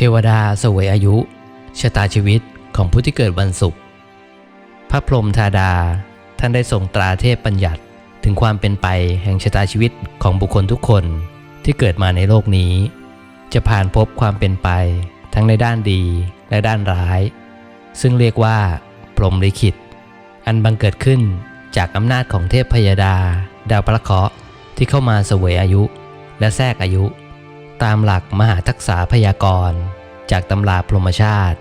เทวดาเสวยอายุชะตาชีวิตของผู้ที่เกิดวันศุกร์พระพรหมธาดาท่านได้ทรงตราเทพบัญญัติถึงความเป็นไปแห่งชะตาชีวิตของบุคคลทุกคนที่เกิดมาในโลกนี้ จะผ่านพบความเป็นไปทั้งในด้านดีและด้านร้าย ซึ่งเรียกว่า พรหมลิขิต อันบังเกิดขึ้นจากอำนาจของเทพพยดา ดาวพระเคราะห์ที่เข้ามาเสวยอายุ และแทรกอายุ ตามหลักมหาทักษะพยากรณ์จากตำราพรหมชาติ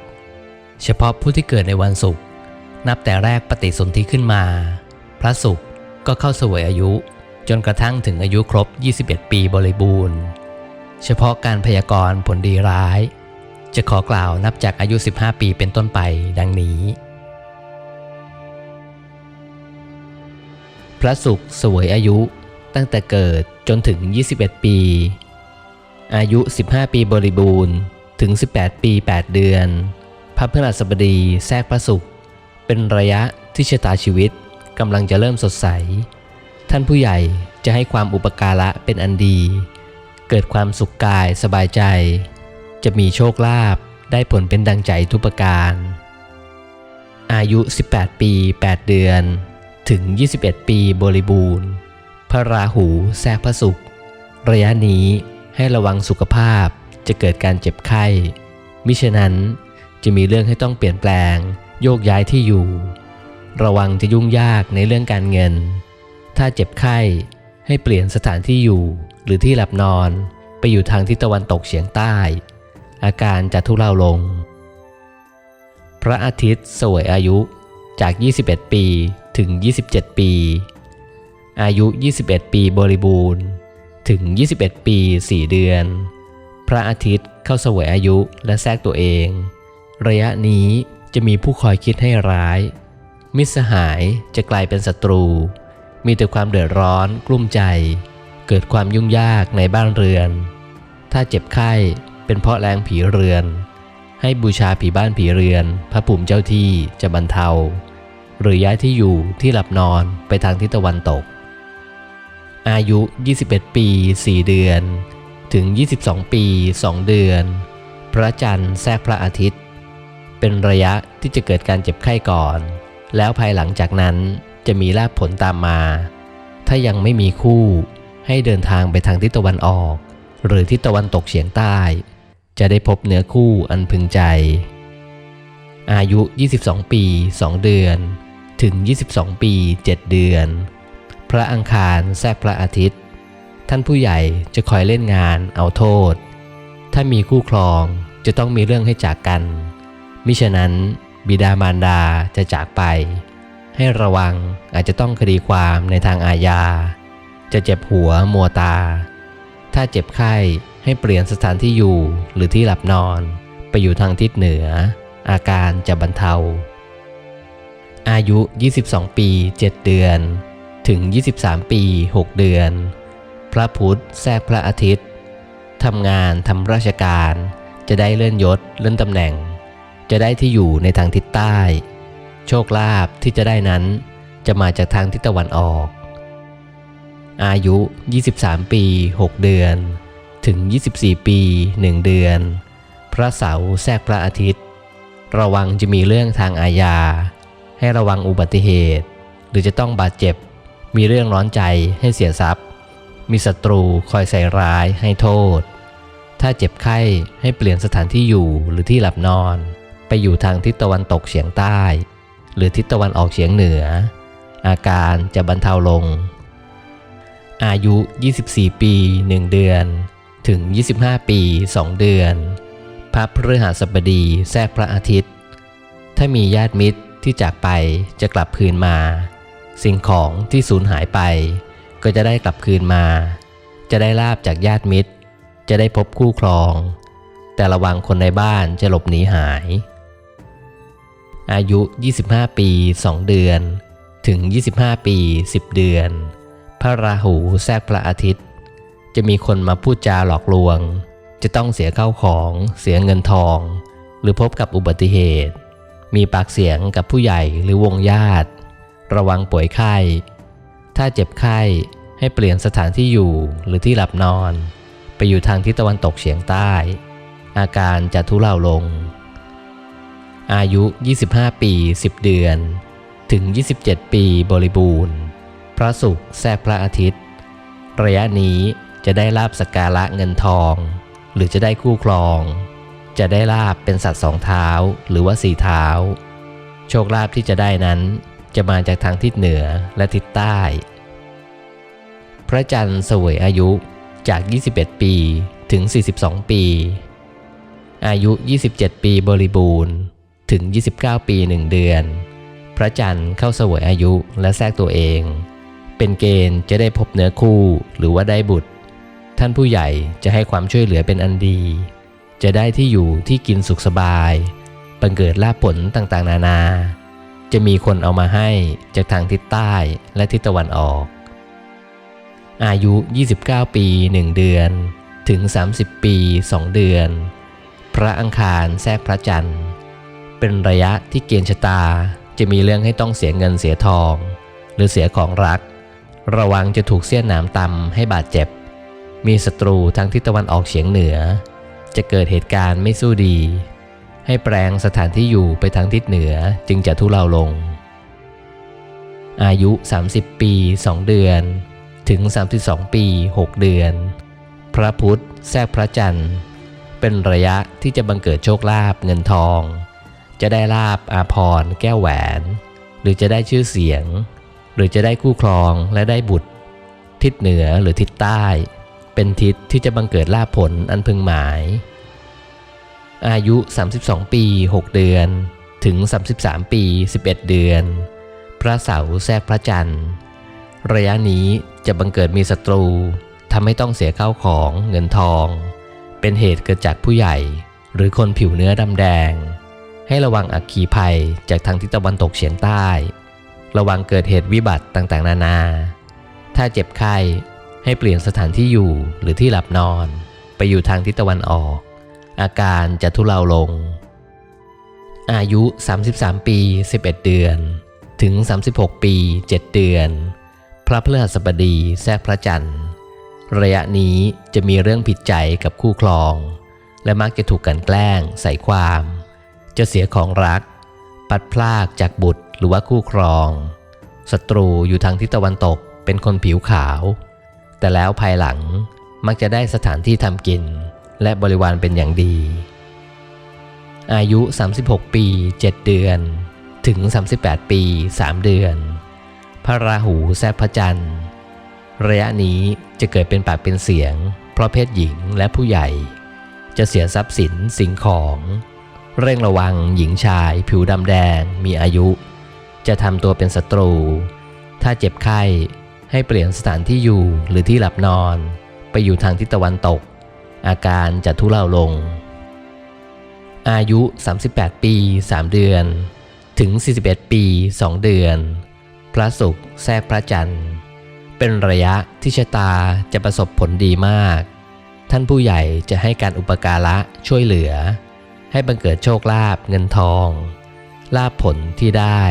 เฉพาะผู้ที่เกิดในวันศุกร์นับแต่แรกปฏิสนธิขึ้นมา พระศุกร์ก็เข้าสวยอายุ จนกระทั่งถึงอายุครบ 21 ปีบริบูรณ์ เฉพาะการพยากรณ์ผลดีร้าย จะขอกล่าวนับจากอายุ 15 ปีเป็นต้นไปดังนี้ พระศุกร์สวยอายุตั้งแต่เกิดจนถึง 21 ปี อายุ 15 ปีบริบูรณ์ถึง 18 ปี 8 เดือน พระพฤหัสบดีแทรกพระศุกร์เป็นระยะที่ชะตาชีวิตกำลังจะเริ่มสดใส ท่านผู้ใหญ่จะให้ความอุปการะเป็นอันดี เกิดความสุขกายสบายใจ จะมีโชคลาภได้ผลเป็นดังใจทุกประการ อายุ 18 ปี 8 เดือน ถึง 21 ปีบริบูรณ์ พระราหูแทรกพระศุกร์ระยะนี้ ให้ระวังสุขภาพจะเกิดการเจ็บไข้ มิฉะนั้นจะมีเรื่องให้ต้องเปลี่ยนแปลง โยกย้ายที่อยู่ ระวังจะยุ่งยากในเรื่องการเงิน ถ้าเจ็บไข้ให้เปลี่ยนสถานที่อยู่หรือที่หลับนอนไปอยู่ทางทิศตะวันตกเฉียงใต้ อาการจะทุเลาลง พระอาทิตย์สวยอายุจาก 21 ปีถึง 27 ปี อายุ 21 ปีบริบูรณ์ ถึง 21 ปี 4 เดือน พระอาทิตย์เข้าเสวยอายุและแทรกตัวเอง ระยะนี้จะมีผู้คอยคิดให้ร้าย มิตรสหายจะกลายเป็นศัตรู มีแต่ความเดือดร้อนกลุ้มใจ เกิดความยุ่งยากในบ้านเรือน ถ้าเจ็บไข้เป็นเพราะแรงผีเรือน ให้บูชาผีบ้านผีเรือน พระภูมิเจ้าที่จะบรรเทา หรือย้ายที่อยู่ที่หลับนอนไปทางทิศตะวันตก อายุ 21 ปี 4 เดือน ถึง 22 ปี 2 เดือน พระจันทร์แทรกพระอาทิตย์ เป็นระยะที่จะเกิดการเจ็บไข้ก่อน แล้วภายหลังจากนั้นจะมีลาภผลตามมา ถ้ายังไม่มีคู่ให้เดินทางไปทางทิศตะวันออก หรือทิศตะวันตกเฉียงใต้ จะได้พบเนื้อคู่อันพึงใจ อายุ 22 ปี 2 เดือน ถึง 22 ปี 7 เดือน พระอังคารแทรกพระอาทิตย์ ท่านผู้ใหญ่จะคอยเล่นงานเอาโทษ ถ้ามีคู่ครองจะต้องมีเรื่องให้จากกัน มิฉะนั้นบิดามารดาจะจากไป ให้ระวังอาจจะต้องคดีความในทางอาญา จะเจ็บหัวมัวตา ถ้าเจ็บไข้ให้เปลี่ยนสถานที่อยู่หรือที่หลับนอน ไปอยู่ทางทิศเหนือ อาการจะบรรเทา อายุ 22 ปี 7 เดือน ถึง 23 ปี 6 เดือน พระพุธแทรกพระอาทิตย์ทำงานทำราชการ จะได้เลื่อนยศเลื่อนตำแหน่ง จะได้ที่อยู่ในทางทิศใต้ โชคลาภที่จะได้นั้น จะมาจากทางทิศตะวันออก อายุ 23 ปี 6 เดือน ถึง 24 ปี 1 เดือน พระเสาร์แทรกพระอาทิตย์ ระวังจะมีเรื่องทางอาญา ให้ระวังอุบัติเหตุ หรือจะต้องบาดเจ็บ มีเรื่องร้อนใจให้เสียทรัพย์ มีศัตรูคอยใส่ร้ายให้โทษ ถ้าเจ็บไข้ให้เปลี่ยนสถานที่อยู่หรือที่หลับนอน ไปอยู่ทางทิศตะวันตกเฉียงใต้ หรือทิศตะวันออกเฉียงเหนือ อาการจะบรรเทาลง อายุ 24 ปี 1 เดือน ถึง 25 ปี 2 เดือนพระพฤหัสบดีแทรกพระอาทิตย์ ถ้ามีญาติมิตรที่จากไปจะกลับคืนมา สิ่งของที่สูญหายไป ก็จะได้กลับคืนมา จะได้ลาบจากญาติมิตร จะได้พบคู่ครอง แต่ระวังคนในบ้านจะหลบหนีหาย อายุ 25 ปี 2 เดือน ถึง 25 ปี 10 เดือน พระราหูแทรกพระอาทิตย์ จะมีคนมาพูดจาหลอกลวง จะต้องเสียเข้าของ เสียเงินทอง หรือพบกับอุบัติเหตุ มีปากเสียงกับผู้ใหญ่หรือวงญาติ ระวังป่วยไข้ ถ้าเจ็บไข้ให้เปลี่ยนสถานที่อยู่หรือที่หลับนอน ไปอยู่ทางทิศตะวันตกเฉียงใต้ อาการจะทุเลาลง อายุ 25 ปี 10 เดือน ถึง 27 ปีบริบูรณ์ พระศุกร์แทรกพระอาทิตย์ ระยะนี้จะได้ลาบสกการะเงินทอง หรือจะได้คู่ครอง จะได้ลาบเป็นสัตว์สองเท้าหรือว่าสี่เท้า โชคลาภที่จะได้นั้น จะมาจากทางทิศเหนือและทิศใต้ พระจันทร์เสวยอายุจาก 21 ปีถึง 42 ปี อายุ 27 ปีบริบูรณ์ถึง 29 ปี 1 เดือน พระจันทร์เข้าเสวยอายุและแทรกตัวเอง เป็นเกณฑ์จะได้พบเนื้อคู่หรือว่าได้บุตร ท่านผู้ใหญ่จะให้ความช่วยเหลือเป็นอันดี จะได้ที่อยู่ที่กินสุขสบาย บังเกิดลาผลต่างๆ นานา จะมีคนเอามาให้จากทางทิศใต้และทิศตะวันออก อายุ 29 ปี 1 เดือน ถึง 30 ปี 2 เดือน พระอังคารแทรกพระจันทร์ เป็นระยะที่เกณฑ์ชะตาจะมีเรื่องให้ต้องเสียเงินเสียทอง หรือเสียของรัก ระวังจะถูกเสี้ยนหนามตำให้บาดเจ็บ มีศัตรูทางทิศตะวันออกเฉียงเหนือ จะเกิดเหตุการณ์ไม่สู้ดี ให้แปลงสถานที่อยู่ไปทางทิศเหนือจึงจะทุเลาลง อายุ 30 ปี 2 เดือน ถึง 32 ปี 6 เดือน พระพุธแทรกพระจันทร์ เป็นระยะที่จะบังเกิดโชคลาภเงินทอง จะได้ลาบอาพรณ์แก้วแหวน หรือจะได้ชื่อเสียง หรือจะได้คู่ครองและได้บุตร ทิศเหนือหรือทิศใต้ เป็นทิศที่จะบังเกิดลาภผลอันพึงหมาย อายุ 32 ปี 6 เดือน ถึง 33 ปี 11 เดือน พระเสาร์แทรกพระจันทร์ ระยะนี้จะบังเกิดมีศัตรูทำให้ต้องเสียข้าวของเงินทอง เป็นเหตุเกิดจากผู้ใหญ่ หรือคนผิวเนื้อดำแดง ให้ระวังอักขีภัยจากทางทิศตะวันตกเฉียงใต้ ระวังเกิดเหตุวิบัติต่างๆ นานา ถ้าเจ็บไข้ให้เปลี่ยนสถานที่อยู่หรือที่หลับนอน ไปอยู่ทางทิศตะวันออก อาการจะทุเลาลง อายุ 33 ปี 11 เดือน ถึง 36 ปี 7 เดือน พระพฤหัสบดีแทรกพระจันทร์ ระยะนี้จะมีเรื่องผิดใจกับคู่ครอง และมักจะถูกกันแกล้งใส่ความ จะเสียของรัก ปัดพลากจากบุตรหรือว่าคู่ครองศัตรูอยู่ทางทิศตะวันตกเป็นคนผิวขาว แต่แล้วภายหลังมักจะได้สถานที่ทำกิน และบริวารเป็นอย่างดี อายุ 36 ปี 7 เดือน ถึง 38 ปี 3 เดือน พระราหูแทรกพระจันทร์ ระยะนี้จะเกิดเป็นปากเป็นเสียง เพราะเพศหญิงและผู้ใหญ่ จะเสียทรัพย์สินสิ่งของ เร่งระวังหญิงชาย ผิวดำแดง มีอายุ จะทำตัวเป็นศัตรู ถ้าเจ็บไข้ให้เปลี่ยนสถานที่อยู่หรือที่หลับนอน ไปอยู่ทางทิศตะวันตก อาการจะทุเลาลง อายุ 38 ปี 3 เดือน ถึง 41 ปี 2 เดือน พระศุกร์แทรกพระจันทร์ เป็นระยะที่ชะตาจะประสบผลดีมาก ท่านผู้ใหญ่จะให้การอุปการะช่วยเหลือ ให้บังเกิดโชคลาภเงินทอง ลาภผลที่ได้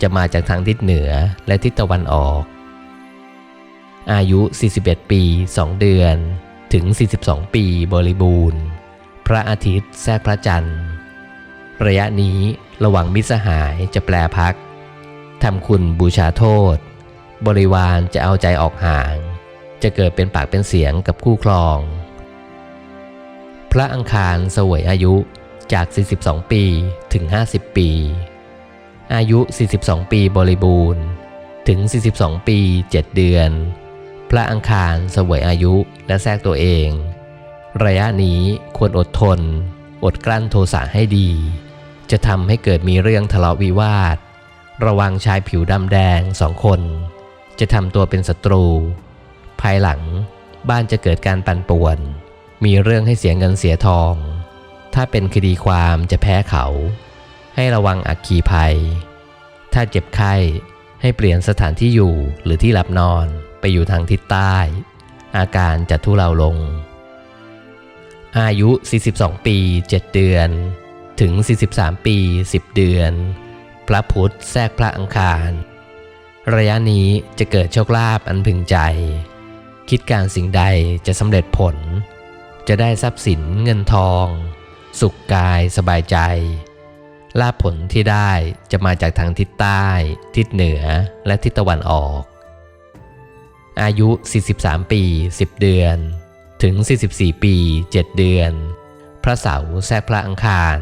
จะมาจากทางทิศเหนือและทิศตะวันออก อายุ 41 ปี 2 เดือน ถึง 42 ปีบริบูรณ์ พระอาทิตย์แทรกพระจันทร์ ระยะนี้ระหว่างมิสหายจะแปลพัก ทำคุณบูชาโทษ บริวารจะเอาใจออกห่าง จะเกิดเป็นปากเป็นเสียงกับคู่ครอง พระอังคารสวยอายุจาก 42 ปีถึง 50 ปี อายุ 42 ปีบริบูรณ์ ถึง 42 ปี 7 เดือน พระอังคารเสวยอายุและแทรกตัวเอง ระยะนี้ควรอดทน อดกลั้นโทสะให้ดี จะทำให้เกิดมีเรื่องทะเลาะวิวาท ระวังชายผิวดำแดงสองคน จะทำตัวเป็นศัตรู ภายหลังบ้านจะเกิดการปั่นป่วน มีเรื่องให้เสียเงินเสียทอง ถ้าเป็นคดีความจะแพ้เขา ให้ระวังอักขีภัย ถ้าเจ็บไข้ให้เปลี่ยนสถานที่อยู่หรือที่หลับนอน อยู่ทางทิศใต้ อาการจะทุเลาลง อายุ 42 ปี 7 เดือน ถึง 43 ปี 10 เดือน พระพุธแทรกพระอังคาร ระยะนี้จะเกิดโชคลาภอันพึงใจ คิดการสิ่งใดจะสำเร็จผล จะได้ทรัพย์สินเงินทอง สุขกายสบายใจลาภผลที่ได้จะมาจากทางทิศใต้ ทิศเหนือและทิศตะวันออก อายุ 43 ปี 10 เดือน ถึง 44 ปี 7 เดือน พระเสาร์แทรกพระอังคาร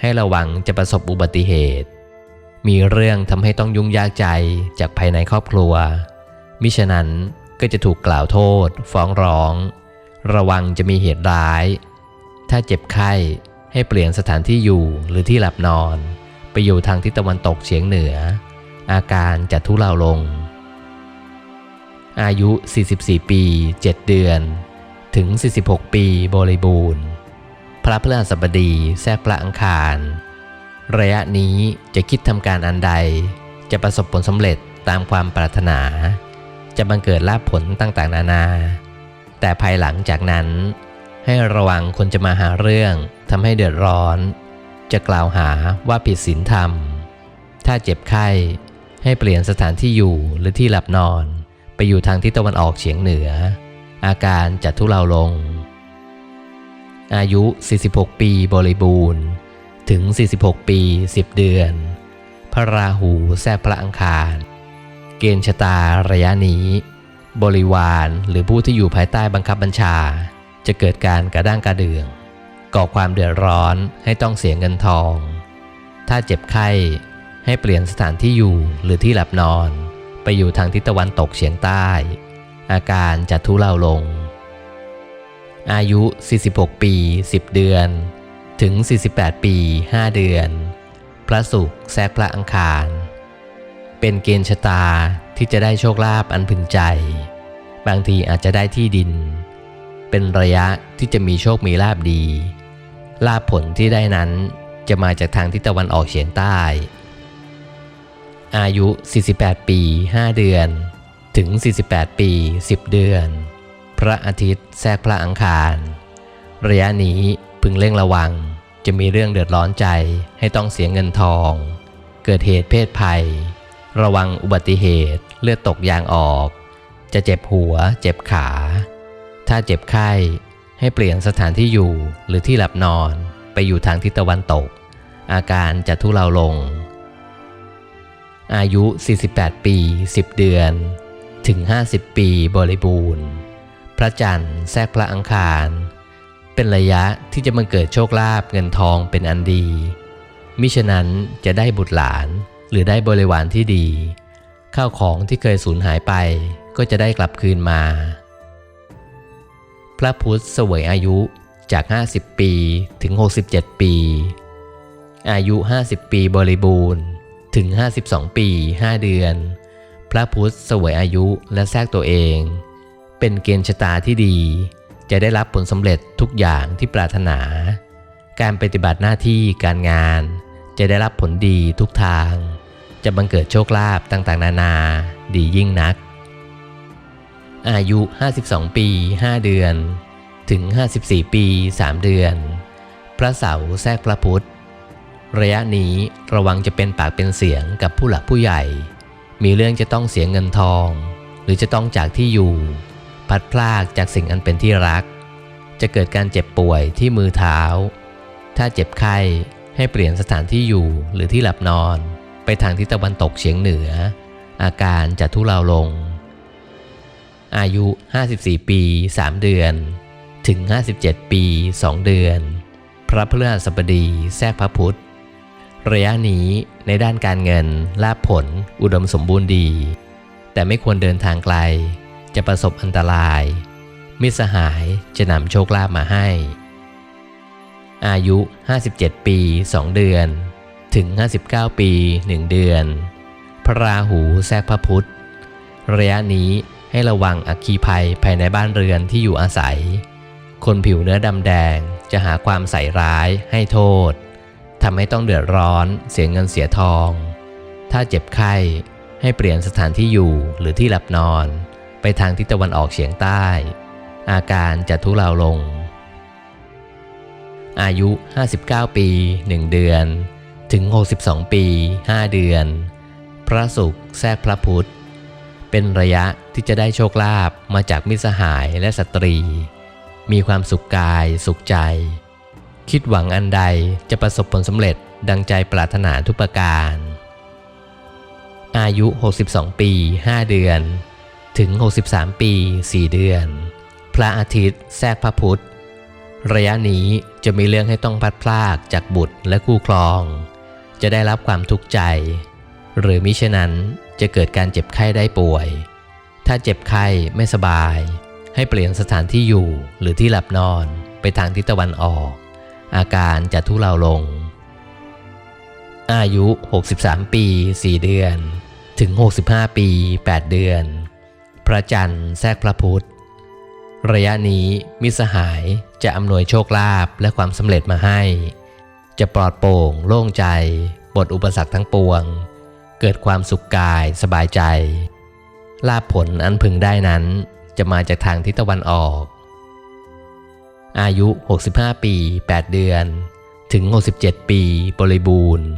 ให้ระวังจะประสบอุบัติเหตุ มีเรื่องทำให้ต้องยุ่งยากใจจากภายในครอบครัว มิฉะนั้นก็จะถูกกล่าวโทษ ฟ้องร้อง ระวังจะมีเหตุร้าย ถ้าเจ็บไข้ให้เปลี่ยนสถานที่อยู่หรือที่หลับนอน ไปอยู่ทางทิศตะวันตกเฉียงเหนือ อาการจะทุเลาลง อายุ 44 ปี 7 เดือน ถึง 46 ปีบริบูรณ์ พระพฤหัสบดีแทรกพระอังคาร ระยะนี้จะคิดทำการอันใด จะประสบผลสำเร็จตามความปรารถนา จะบังเกิดลาภผลต่างๆ นานา แต่ภายหลังจากนั้น ให้ระวังคนจะมาหาเรื่องทำให้เดือดร้อน จะกล่าวหาว่าผิดศีลธรรม ถ้าเจ็บไข้ให้เปลี่ยนสถานที่อยู่หรือที่หลับนอน ไปอยู่ทางทิศตะวันออกเฉียงเหนือ อาการจะทุเลาลง อายุ 46 ปีบริบูรณ์ ถึง 46 ปี 10 เดือน พระราหูแทรกพระอังคาร เกณฑ์ชะตาระยะนี้ บริวารหรือผู้ที่อยู่ภายใต้บังคับบัญชา จะเกิดการกระด้างกระเดื่อง ก่อความเดือดร้อนให้ต้องเสียเงินทอง ถ้าเจ็บไข้ให้เปลี่ยนสถานที่อยู่หรือที่หลับนอน ไปอยู่ทางทิศตะวันตกเฉียงใต้ อาการจะทุเลาลง อายุ 46 ปี 10 เดือน ถึง 48 ปี 5 เดือน พระศุกร์แทรกพระอังคาร เป็นเกณฑ์ชะตาที่จะได้โชคลาภอันพึงใจ บางทีอาจจะได้ที่ดิน เป็นระยะที่จะมีโชคมีลาบดี ลาภผลที่ได้นั้นจะมาจากทางทิศตะวันออกเฉียงใต้ อายุ 48 ปี 5 เดือน ถึง 48 ปี 10 เดือน พระอาทิตย์แทรกพระอังคาร ระยะนี้พึงเร่งระวังจะมีเรื่องเดือดร้อนใจให้ต้องเสียเงินทอง เกิดเหตุเพศภัย ระวังอุบัติเหตุเลือดตกยางออก จะเจ็บหัว เจ็บขา ถ้าเจ็บไข้ให้เปลี่ยนสถานที่อยู่หรือที่หลับนอนไปอยู่ทางทิศตะวันตก อาการจะทุเลาลง อายุ 48 ปี 10 เดือน ถึง 50 ปีบริบูรณ์ พระจันทร์แทรกพระอังคาร เป็นระยะที่จะมาเกิดโชคลาภเงินทองเป็นอันดี มิฉะนั้นจะได้บุตรหลานหรือได้บริวารที่ดี ข้าวของที่เคยสูญหายไปก็จะได้กลับคืนมา พระพุทธเสวยอายุจาก 50 ปีถึง 67 ปี อายุ 50 ปีบริบูรณ์ ถึง 52 ปี 5 เดือน พระพุทธเสวยอายุและแทรกตัวเอง เป็นเกณฑ์ชะตาที่ดี จะได้รับผลสำเร็จทุกอย่างที่ปรารถนา การปฏิบัติหน้าที่การงาน จะได้รับผลดีทุกทาง จะบังเกิดโชคลาภต่างๆ นานา ดียิ่งนัก อายุ 52 ปี 5 เดือน ถึง 54 ปี 3 เดือน พระเสาร์แทรกพระพุธ ระยะนี้ระวังจะเป็นปากเป็นเสียงกับผู้หลักผู้ใหญ่ มีเรื่องจะต้องเสียเงินทอง หรือจะต้องจากที่อยู่ พัดพลากจากสิ่งอันเป็นที่รัก จะเกิดการเจ็บป่วยที่มือเท้า ถ้าเจ็บไข้ให้เปลี่ยนสถานที่อยู่หรือที่หลับนอน ไปทางทิศตะวันตกเฉียงเหนือ อาการจะทุเลาลง อายุ 54 ปี 3 เดือน ถึง 57 ปี 2 เดือน พระพฤหัสบดีแทรกพระพุธ ระยะนี้ในด้านการเงินลาภผล อุดมสมบูรณ์ดี แต่ไม่ควรเดินทางไกล จะประสบอันตราย มิสหายจะนำโชคลาภมาให้ อายุ 57 ปี 2 เดือน ถึง 59 ปี 1 เดือน พระราหูแทรกพระพุธ ระยะนี้ให้ระวังอัคคีภัยภายในบ้านเรือนที่อยู่อาศัย คนผิวเนื้อดำแดงจะหาความใส่ร้ายให้โทษ ทำให้ต้องเดือดร้อนเสียเงินเสียทอง ถ้าเจ็บไข้ให้เปลี่ยนสถานที่อยู่หรือที่หลับนอน ไปทางทิศตะวันออกเฉียงใต้ อาการจะทุเลาลง อายุ 59 ปี 1 เดือน ถึง 62 ปี 5 เดือน พระศุกร์แทรกพระพุธเป็นระยะที่จะได้โชคลาภมาจากมิตรสหายและสตรี มีความสุขกายสุขใจ คิดหวังอันใดจะประสบผลสำเร็จดังใจปรารถนาทุกประการ อายุ 62 ปี 5 เดือน ถึง 63 ปี 4 เดือน พระอาทิตย์แทรกพระพุธ ระยะนี้จะมีเรื่องให้ต้องพัดพลากจากบุตรและคู่ครอง จะได้รับความทุกข์ใจ หรือมิฉะนั้นจะเกิดการเจ็บไข้ได้ป่วย ถ้าเจ็บไข้ไม่สบาย ให้เปลี่ยนสถานที่อยู่หรือที่หลับนอนไปทางทิศตะวันออก อาการจะทุเลาลง อายุ 63 ปี 4 เดือน ถึง 65 ปี 8 เดือน พระจันทร์แทรกพระพุธ ระยะนี้มิสหายจะอำนวยโชคลาภและความสำเร็จมาให้ จะปลอดโปร่งโล่งใจบทอุปสรรคทั้งปวง เกิดความสุขกายสบายใจลาภผลอันพึงได้นั้นจะมาจากทางทิศตะวันออก อายุ 65 ปี 8 เดือน ถึง 67 ปี บริบูรณ์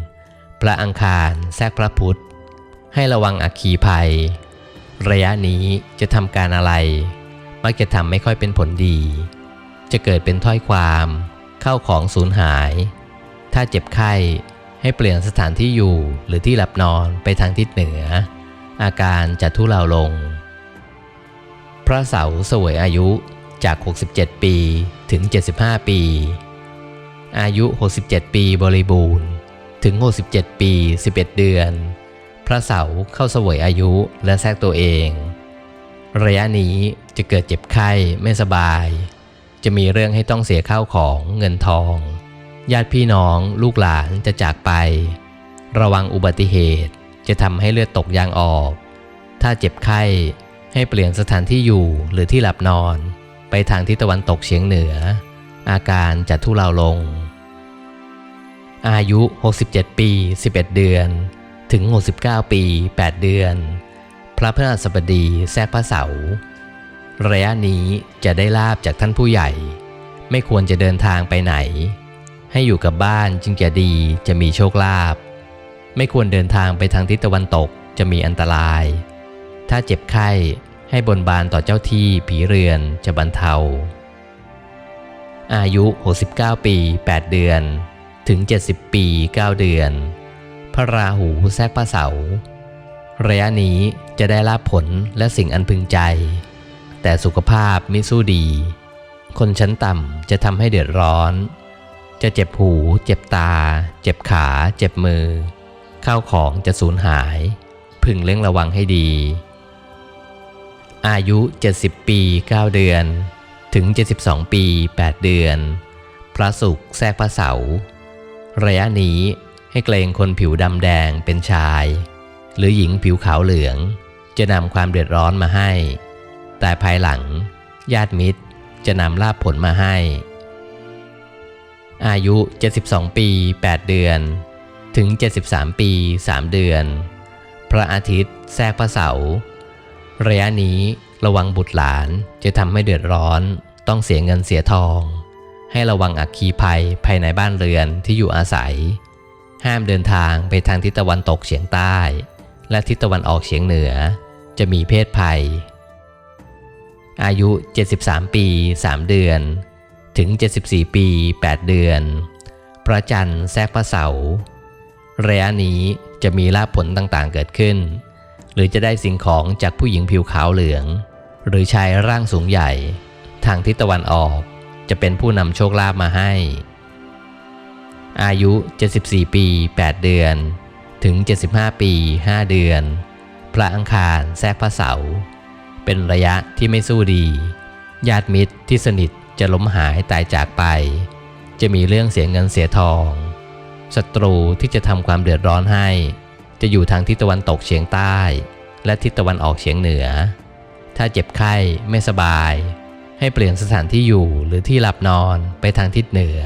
พระอังคารแทรกพระพุธให้ระวังอัคคีภัย ระยะนี้จะทำการอะไร มักจะทำไม่ค่อยเป็นผลดี จะเกิดเป็นถ้อยความ เข้าของสูญหาย ถ้าเจ็บไข้ให้เปลี่ยนสถานที่อยู่หรือที่หลับนอนไปทางทิศเหนือ อาการจะทุเลาลง พระเสาร์เสวยอายุ จาก 67 ปีถึง 75 ปี อายุ 67 ปีบริบูรณ์ ถึง 67 ปี 11 เดือน พระเสาร์เข้าเสวยอายุและแทรกตัวเอง ระยะนี้จะเกิดเจ็บไข้ไม่สบาย จะมีเรื่องให้ต้องเสียข้าวของเงินทอง ญาติพี่น้องลูกหลานจะจากไป ระวังอุบัติเหตุจะทำให้เลือดตกยางออก ถ้าเจ็บไข้ให้เปลี่ยนสถานที่อยู่หรือที่หลับนอน ไปทางทิศตะวันตกเฉียงเหนือ อาการจะทุเลาลง อายุ 67 ปี 11 เดือน ถึง 69 ปี 8 เดือน พระพฤหัสบดีแทรกพระเสาร์ระยะนี้จะได้ลาบจากท่านผู้ใหญ่ ไม่ควรจะเดินทางไปไหน ให้อยู่กับบ้านจึงจะดีจะมีโชคลาภไม่ควรเดินทางไปทางทิศตะวันตกจะมีอันตราย ถ้าเจ็บไข้ ให้บนบานต่อเจ้าที่ผีเรือนจะบรรเทา อายุ 69 ปี 8 เดือน ถึง 70 ปี 9 เดือน พระราหูแทรกพระเสา ระยะนี้จะได้รับผลและสิ่งอันพึงใจ แต่สุขภาพไม่สู้ดี คนชั้นต่ำจะทำให้เดือดร้อน จะเจ็บหู เจ็บตา เจ็บขา เจ็บมือ ข้าวของจะสูญหาย พึงเล่งระวังให้ดี อายุ 70 ปี 9 เดือน ถึง 72 ปี 8 เดือน พระศุกร์แทรกพระเสาร์ระยะนี้ให้เกรงคนผิวดำแดงเป็นชาย หรือหญิงผิวขาวเหลือง จะนำความเดือดร้อนมาให้ แต่ภายหลัง ญาติมิตรจะนำลาภผลมาให้ อายุ 72 ปี 8 เดือน ถึง 73 ปี 3 เดือน พระอาทิตย์แทรกพระเสาร์ ระยะนี้ระวังบุตรหลานจะทำให้เดือดร้อน ต้องเสียเงินเสียทอง ให้ระวังอัคคีภัยภายในบ้านเรือนที่อยู่อาศัย ห้ามเดินทางไปทางทิศตะวันตกเฉียงใต้ และทิศตะวันออกเฉียงเหนือ จะมีเพศภัย อายุ 73 ปี 3 เดือน ถึง 74 ปี 8 เดือน พระจันทร์แทรกพระเสาร์ระยะนี้จะมีลาภผลต่างๆเกิดขึ้น หรือจะได้สิ่งของจากผู้หญิงผิวขาวเหลือง หรือชายร่างสูงใหญ่ ทางทิศตะวันออกจะเป็นผู้นำโชคลาภมาให้ อายุ 74 ปี 8 เดือน ถึง 75 ปี 5 เดือน พระอังคารแทรกพระเสาร์เป็นระยะที่ไม่สู้ดี ญาติมิตรที่สนิทจะล้มหายตายจากไป จะมีเรื่องเสียเงินเสียทองศัตรูที่จะทำความเดือดร้อนให้ จะอยู่ทางทิศตะวันตกเฉียงใต้ และทิศตะวันออกเฉียงเหนือ ถ้าเจ็บไข้ไม่สบาย ให้เปลี่ยนสถานที่อยู่หรือที่หลับนอนไปทางทิศเหนือ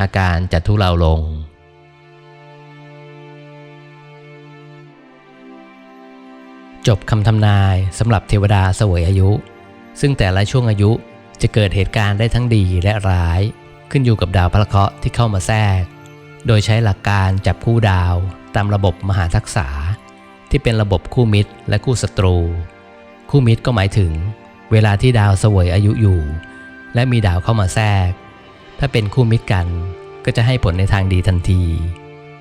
อาการจะทุเลาลง จบคำทำนายสำหรับเทวดาเสวยอายุ ซึ่งแต่ละช่วงอายุจะเกิดเหตุการณ์ได้ทั้งดีและร้ายขึ้นอยู่กับดาวพระเคราะห์ที่เข้ามาแทรก โดยใช้หลักการจับคู่ดาว ตามระบบมหาทักษะที่เป็นระบบคู่มิตรและคู่ศัตรู คู่มิตรก็หมายถึง เวลาที่ดาวเสวยอายุอยู่ และมีดาวเข้ามาแทรก ถ้าเป็นคู่มิตรกันก็จะให้ผลในทางดีทันที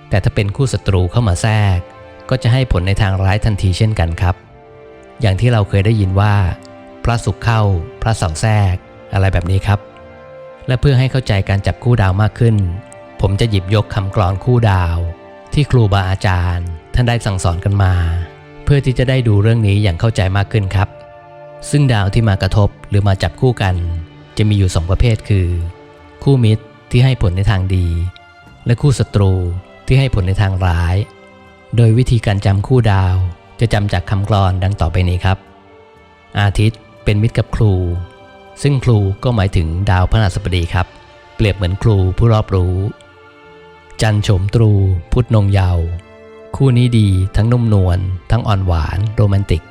แต่ถ้าเป็นคู่ศัตรูเข้ามาแทรก ก็จะให้ผลในทางร้ายทันทีเช่นกันครับ อย่างที่เราเคยได้ยินว่า พระศุกร์เข้า พระเสาแทรก อะไรแบบนี้ครับ และเพื่อให้เข้าใจการจับคู่ดาวมากขึ้น ผมจะหยิบยกคำกลอนคู่ดาว ที่ครูบาอาจารย์ ท่านได้สั่งสอนกันมา เพื่อที่จะได้ดูเรื่องนี้อย่างเข้าใจมากขึ้นครับ ซึ่งดาวที่มากระทบหรือมาจับคู่กัน จะมีอยู่สองประเภทคือ คู่มิตรที่ให้ผลในทางดี และคู่ศัตรูที่ให้ผลในทางร้าย โดยวิธีการจำคู่ดาวจะจำจากคำกลอนดังต่อไปนี้ครับ อาทิตย์เป็นมิตรกับครู ซึ่งครูก็หมายถึงดาวพฤหัสบดีครับ เปรียบเหมือนครูผู้รอบรู้ จันโฉมตรู พุทธนงเยาวคู่นี้ดีทั้งนุ่มนวลทั้งอ่อนหวานโรแมนติก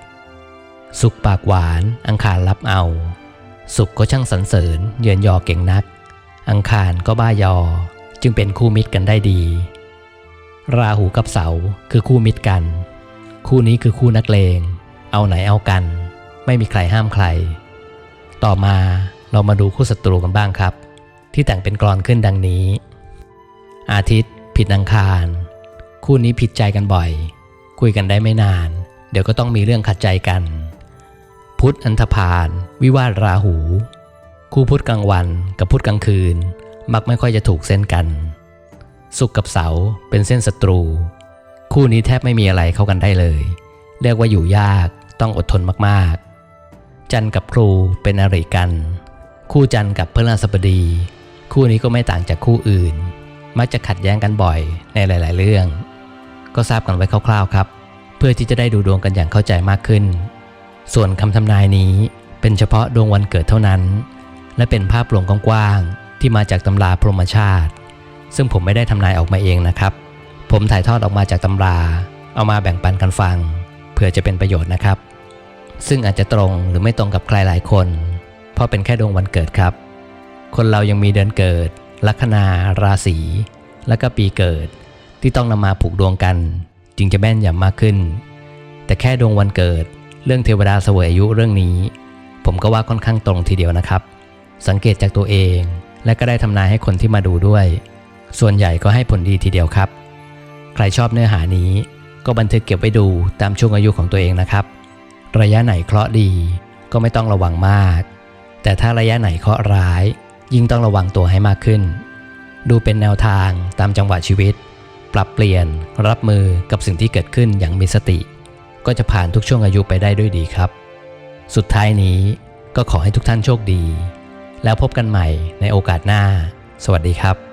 สุขปากหวาน อังคารรับเอา สุขก็ช่างสรรเสริญเยือนยอเก่งนัก อังคารก็บ้ายอ จึงเป็นคู่มิตรกันได้ดี ราหูกับเสาคือคู่มิตรกัน คู่นี้คือคู่นักเลง เอาไหนเอากัน ไม่มีใครห้ามใคร ต่อมาเรามาดูคู่ศัตรูกันบ้างครับ ที่แต่งเป็นกรอนขึ้นดังนี้ อาทิตย์ผิดอังคาร คู่นี้ผิดใจกันบ่อย คุยกันได้ไม่นาน เดี๋ยวก็ต้องมีเรื่องขัดใจกัน พุธอันธพาลวิวาทราหู คู่พุธกลางวันกับพุธกลางคืน มักไม่ค่อยจะถูกเส้นกัน สุขกับเสาเป็นเส้นศัตรู คู่นี้แทบไม่มีอะไรเข้ากันได้เลย เรียกว่าอยู่ยากต้องอดทนมากๆ จันทร์กับครูเป็นอริกัน คู่จันทร์กับพฤหัสบดี คู่นี้ก็ไม่ต่างจากคู่อื่น มักจะขัดแย้งกันบ่อยในหลาย ๆ เรื่อง ก็ทราบกันไว้คร่าว ๆ ครับ เพื่อที่จะได้ดูดวงกันอย่างเข้าใจมากขึ้น ส่วนคำทำนายนี้เป็นเฉพาะดวงวันเกิดเท่านั้น และเป็นภาพรวมกว้างๆที่มาจากตำราพรหมชาติ ซึ่งผมไม่ได้ทำนายออกมาเองนะครับ ผมถ่ายทอดออกมาจากตำรา เอามาแบ่งปันกันฟัง เพื่อจะเป็นประโยชน์นะครับ ซึ่งอาจจะตรงหรือไม่ตรงกับใครหลายคน เพราะเป็นแค่ดวงวันเกิดครับ คนเรายังมีเดือนเกิด ลัคนาราศี และก็ปีเกิด ที่ต้องนำมาผูกดวงกัน จึงจะแม่นยำมากขึ้น แต่แค่ดวงวันเกิด เรื่องเทวดาเสวยอายุเรื่องนี้ ผมก็ว่าค่อนข้างตรงทีเดียวนะครับ สังเกตจากตัวเอง และก็ได้ทำนายให้คนที่มาดูด้วย ส่วนใหญ่ก็ให้ผลดีทีเดียวครับ ใครชอบเนื้อหานี้ ก็บันทึกเก็บไว้ดูตามช่วงอายุของตัวเองนะครับ ระยะไหนเคราะห์ดีก็ไม่ต้องระวังมาก แต่ถ้าระยะไหนเคราะห์ร้าย ยิ่งต้องระวังตัวให้มากขึ้น ดูเป็นแนวทางตามจังหวะชีวิต ปรับเปลี่ยน รับมือกับสิ่งที่เกิดขึ้นอย่างมีสติ ก็จะผ่านทุกช่วงอายุไปได้ด้วยดีครับ สุดท้ายนี้ก็ขอให้ทุกท่านโชคดี แล้วพบกันใหม่ในโอกาสหน้า สวัสดีครับ